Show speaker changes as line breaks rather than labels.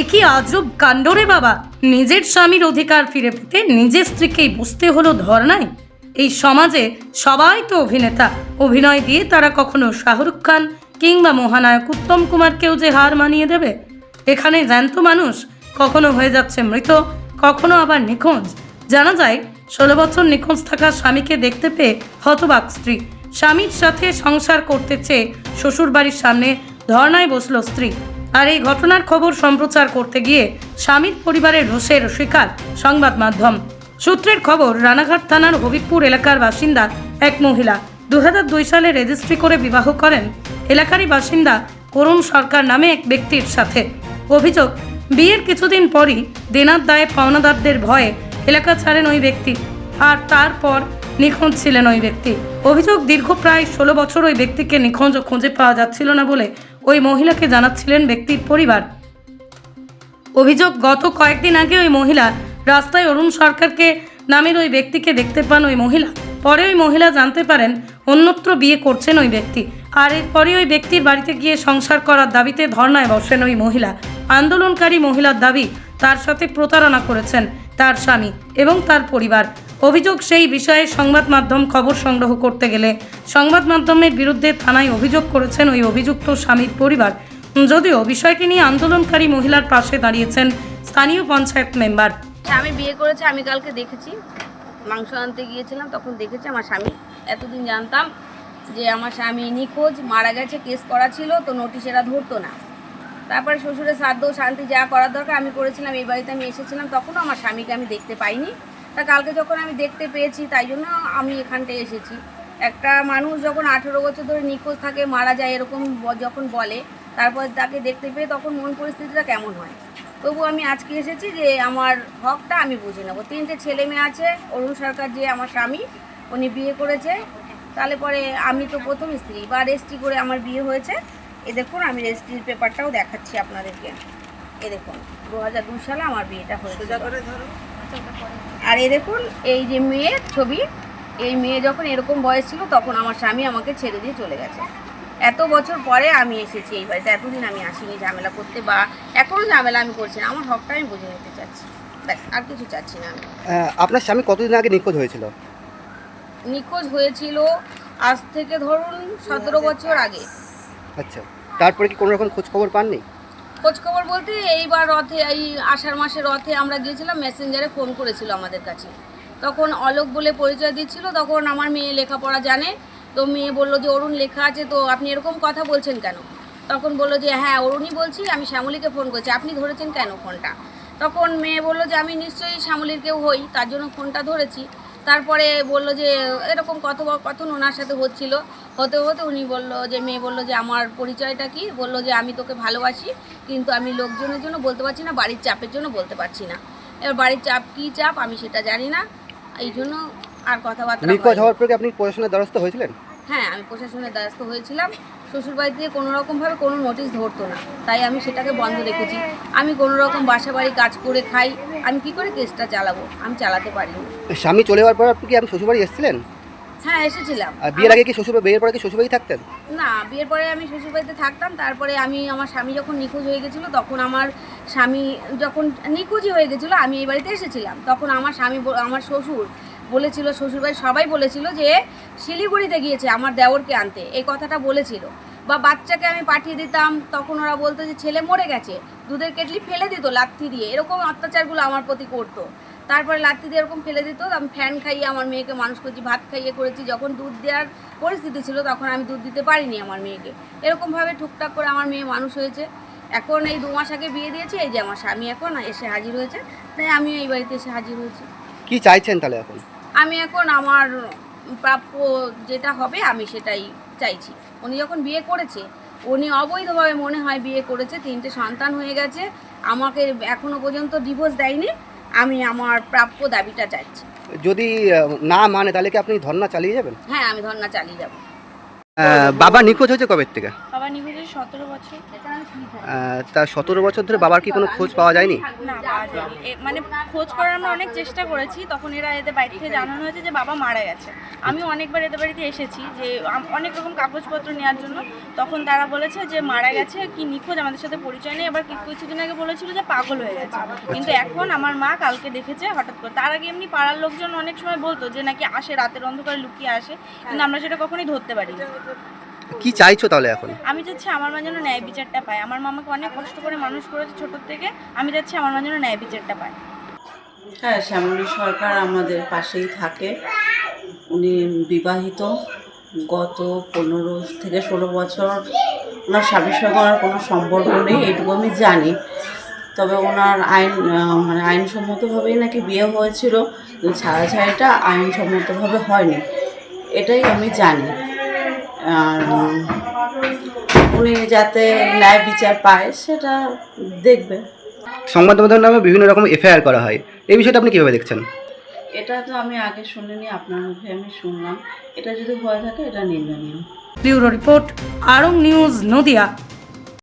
এ কি আজব কাণ্ড রে বাবা? নিজের স্বামীর অধিকার ফিরে পেতে নিজের স্ত্রীকেই বুঝতে হলো ধর্নায় এই সমাজে সবাই তো অভিনেতা। অভিনয় দিয়ে তারা কখনো শাহরুখ খান কিংবা মহানায়ক উত্তম কুমারকেও যে হার মানিয়ে দেবে? এখানে জ্যান্ত মানুষ কখনো হয়ে যাচ্ছে মৃত, কখনো আবার নিখোঁজ। জানা যায়, ষোলো বছর নিখোঁজ থাকা স্বামীকে দেখতে পেয়ে হতবাক স্ত্রী। স্বামীর সাথে সংসার করতে চেয়ে শ্বশুরবাড়ির সামনে ধর্নায় বসল স্ত্রী। আর এই ঘটনার খবর সম্প্রচার করতে গিয়ে স্বামীর পরিবারের রোষের শিকার সংবাদ মাধ্যম। সূত্রের খবর, রানাঘাট থানার হবিবপুর এলাকার বাসিন্দা এক মহিলা দু সালে রেজিস্ট্রি করে বিবাহ করেন। এলাকারই বাসিন্দা করুণ সরকার নামে এক ব্যক্তির সাথে। অভিযোগ, বিয়ের কিছুদিন পরই দেনার দায়ে পাওনাদারদের ভয়ে এলাকা ছাড়েন ওই ব্যক্তি। আর তারপর নিখোঁজ ছিলেন ওই ব্যক্তি। অভিযোগ দীর্ঘ প্রায় ষোলো বছর ওই ব্যক্তিকে নিখোঁজ খুঁজে পাওয়া যাচ্ছিল না বলে ওই মহিলাকে জানাচ্ছিলেন ব্যক্তির পরিবার। অভিযোগ, গত কয়েকদিন আগে ওই মহিলা রাস্তায় অরুণ সরকারকে নামের ওই ব্যক্তিকে দেখতে পান ওই মহিলা। পরে ওই মহিলা জানতে পারেন অন্যত্র বিয়ে করছেন ওই ব্যক্তি। আর এরপরে ওই ব্যক্তির বাড়িতে গিয়ে সংসার করার দাবিতে ধর্নায় বসেন ওই মহিলা। আন্দোলনকারী মহিলার দাবি, তার সাথে প্রতারণা করেছেন তার স্বামী এবং তার পরিবার। অভিযোগ সেই বিষয়ে সংবাদ মাধ্যম খবর সংগ্রহ করতে গেলে সংবাদ মাধ্যমের বিরুদ্ধে থানায় অভিযোগ করেছেন ওই অভিযুক্ত স্বামীর পরিবার। যদিও বিষয়টি নিয়ে আন্দোলনকারী মহিলার পাশে দাঁড়িয়েছেন স্থানীয় পঞ্চায়েত মেম্বার।
হ্যাঁ, আমি বিয়ে করেছি আমি কালকে দেখেছি। মাংস আনতে গিয়েছিলাম তখন দেখেছি আমার স্বামী। এতদিন জানতাম যে আমার স্বামী নিখোঁজ মারা গেছে কেস করা ছিল তো নোটিশ এরা ধরতো না। তারপরে শ্বশুরের শ্রাদ্ধ শান্তি যা করার দরকার আমি করেছিলাম এই বাড়িতে আমি এসেছিলাম তখনও আমার স্বামীকে আমি দেখতে পাইনি। তা কালকে যখন আমি দেখতে পেয়েছি, তাই জন্য আমি এখানটায় এসেছি। একটা মানুষ যখন আঠেরো বছর ধরে নিখোঁজ থাকে, মারা যায় এরকম যখন বলে, তারপর তাকে দেখতে পেয়ে তখন মন পরিস্থিতিটা কেমন হয়? তবু আমি আজকে এসেছি যে আমার হকটা আমি বুঝে নেব। তিনটে ছেলে মেয়ে আছে, অরুণ সরকার যে আমার স্বামী, উনি বিয়ে করেছে। তাহলে পরে আমি তো প্রথম স্ত্রী বা রেজিস্ট্রি করে আমার বিয়ে হয়েছে। এ দেখুন, আমি রেজিস্ট্রির পেপারটাও দেখাচ্ছি আপনাদেরকে। এ দেখুন, দু হাজার দুই সালে আমার বিয়েটা হয়েছে আর এই দেখুন এই যে মেয়ের ছবি এই মেয়ে যখন এরকম বয়স ছিল তখন আমার স্বামী আমাকে ছেড়ে দিয়ে চলে গেছে। এত বছর পরে আমি এসেছি এই বাড়িতে এতদিন আমি আসিনি ঝামেলা করতে বা এখনও ঝামেলা আমি করছি না আমার হকটা আমি বুঝে নিতে চাচ্ছি। ব্যাস আর কিছু চাচ্ছি না আমি।
আপনার স্বামী কতদিন আগে নিখোঁজ হয়েছিল?
নিখোঁজ হয়েছিল আজ থেকে ধরুন সতেরো বছর আগে।
আচ্ছা তারপরে কি কোনো রকম খোঁজ খবর পাননি?
খোঁজ খবর বলতে এইবার রথে, এই আষাঢ় মাসে রথে আমরা গিয়েছিলাম মেসেঞ্জারে ফোন করেছিল আমাদের কাছে। তখন অলোক বলে পরিচয় দিচ্ছিল, তখন আমার মেয়ে লেখাপড়া জানে, তো মেয়ে বলল যে, অরুণ, লেখা আছে তো, আপনি এরকম কথা বলছেন কেন? তখন বলল যে হ্যাঁ অরুণই বলছি, আমি শ্যামলীকে ফোন করছি, আপনি ধরেছেন কেন ফোনটা তখন মেয়ে বলল যে, আমি নিশ্চয়ই শ্যামলীর কেউ হই, তার জন্য ফোনটা ধরেছি। তারপরে বলল যে এরকম কত কথন ওনার সাথে হচ্ছিল। হতে হতে উনি বলল যে মেয়ে বলল যে আমার পরিচয়টা কি? বলল যে আমি তোকে ভালোবাসি কিন্তু আমি লোকজনের জন্য বলতে পারছি না বাড়ির চাপের জন্য বলতে পারছি না। এবার বাড়ির চাপ কী চাপ আমি সেটা জানি না। এই জন্য আর কথাবার্তা
নিখোঁজ হওয়ার পরে আপনি প্রশাসনের দ্বারস্থ হয়েছিলেন?
হ্যাঁ আমি প্রশাসনের দ্বারস্থ হয়েছিলাম। শ্বশুরবাড়ি থেকে কোনো রকমভাবে কোনো নোটিশ ধরতো না। তাই আমি সেটাকে বন্ধ রেখেছি। আমি কোনো রকম বাসা বাড়ি কাজ করে খাই। আমি কি করে কেসটা চালাবো? আমি চালাতে পারিনি।
স্বামী চলে যাওয়ার পর আপনি কি আপনি শ্বশুরবাড়ি এসেছিলেন?
হ্যাঁ এসেছিলাম।
আর বিয়ের আগে কি শ্বশুর বিয়ের পরে কি শ্বশুরবাড়ি থাকতেন?
না বিয়ের পরে আমি শ্বশুরবাড়িতে থাকতাম। তারপরে আমি আমার স্বামী যখন নিখোঁজ হয়ে গেছিল তখন আমার স্বামী যখন নিখোঁজই হয়ে গেছিল আমি এই বাড়িতে এসেছিলাম। তখন আমার স্বামী আমার শ্বশুর বলেছিল শ্বশুরবাড়ির সবাই বলেছিল যে শিলিগুড়িতে গিয়েছে আমার দেওরকে আনতে। এই কথাটা বলেছিল। বা বাচ্চাকে আমি পাঠিয়ে দিতাম, তখন ওরা বলতো যে ছেলে মরে গেছে, দুধের কেটলি ফেলে দিত লাথি দিয়ে। এরকম অত্যাচারগুলো আমার প্রতি করতো। তারপরে লাত্তি দিয়ে এরকম ফেলে দিত, আমি ফ্যান খাইয়ে আমার মেয়েকে মানুষ করেছি, ভাত খাইয়ে করেছি, যখন দুধ দেওয়ার পরিস্থিতি ছিল তখন আমি দুধ দিতে পারিনি আমার মেয়েকে। এরকমভাবে টুকটাক করে আমার মেয়ে মানুষ হয়েছে। এখন এই দু মাস আগে বিয়ে দিয়েছি, এই যে আমার স্বামী এখন এসে হাজির হয়েছে। তাই আমি এই বাড়িতে এসে হাজির হয়েছি।
কি চাইছেন তাহলে এখন?
আমি এখন আমার প্রাপ্য যেটা হবে আমি সেটাই চাইছি। উনি যখন বিয়ে করেছে উনি অবৈধভাবে মনে হয় বিয়ে করেছে তিনটে সন্তান হয়ে গেছে আমাকে এখনও পর্যন্ত ডিভোর্স দেয়নি আমি আমার প্রাপ্য দাবিটা চাইছি।
যদি না মানে তাহলে কি আপনি ধর্না চালিয়ে যাবেন?
হ্যাঁ আমি ধর্না চালিয়ে যাব।
বাবা নিখোঁজ হয়েছে কবে থেকে?
বাবা সতেরো বছর।
তা সতেরো বছর ধরে বাবার কি কোনো খোঁজ পাওয়া যায়নি?
না পাওয়া যায়নি। এ- মানে খোঁজ করার আমরা অনেক চেষ্টা করেছি তখন এরা এদের বাড়ি থেকে জানানো হয়েছে যে বাবা মারা গেছে। আমি অনেকবার এদের বাড়িতে এসেছি যে আম- অনেক রকম কাগজপত্র নেওয়ার জন্য। তখন তারা বলেছে যে মারা গেছে কি নিখোঁজ আমাদের সাথে পরিচয় নেই। আবার কি- কিছুদিন আগে বলেছিল যে পাগল হয়ে গেছে। কিন্তু এখন আমার মা কালকে দেখেছে হঠাৎ করে। তার আগে এমনি পাড়ার লোকজন অনেক সময় বলতো যে নাকি আসে রাতের অন্ধকারে লুকিয়ে আসে। কিন্তু আমরা সেটা কখনোই ধরতে পারিনি।
কি চাইছো তাহলে এখন?
আমি চাচ্ছি আমার মা যেন ন্যায় বিচারটা পায়। আমার মামাকে অনেক কষ্ট করে মানুষ করেছে ছোটোর থেকে। আমি চাচ্ছি আমার মা যেন ন্যায় বিচারটা পায়।
হ্যাঁ শ্যামলী সরকার আমাদের পাশেই থাকে। উনি বিবাহিত। গত পনেরো থেকে ষোলো বছর ওনার স্বামীর সঙ্গে ওনার কোনো সম্পর্ক নেই এটুকু আমি জানি। তবে ওনার আইন মানে আইনসম্মতভাবেই নাকি বিয়ে হয়েছিল। কিন্তু ছাড়াছাড়িটা আইনসম্মতভাবে হয়নি। এটাই আমি জানি। উনি যাতে ন্যায় বিচার পায় সেটা দেখবে।
সংবাদ মাধ্যমের নামে বিভিন্ন রকম এফআইআর করা হয়। এই বিষয়টা আপনি কীভাবে দেখছেন?
এটা তো আমি আগে শুনিনি আপনার মুখে আমি শুনলাম। এটা যদি হয়ে থাকে এটা নিন্দনীয়।
ব্যুরো রিপোর্ট আরং নিউজ নদিয়া।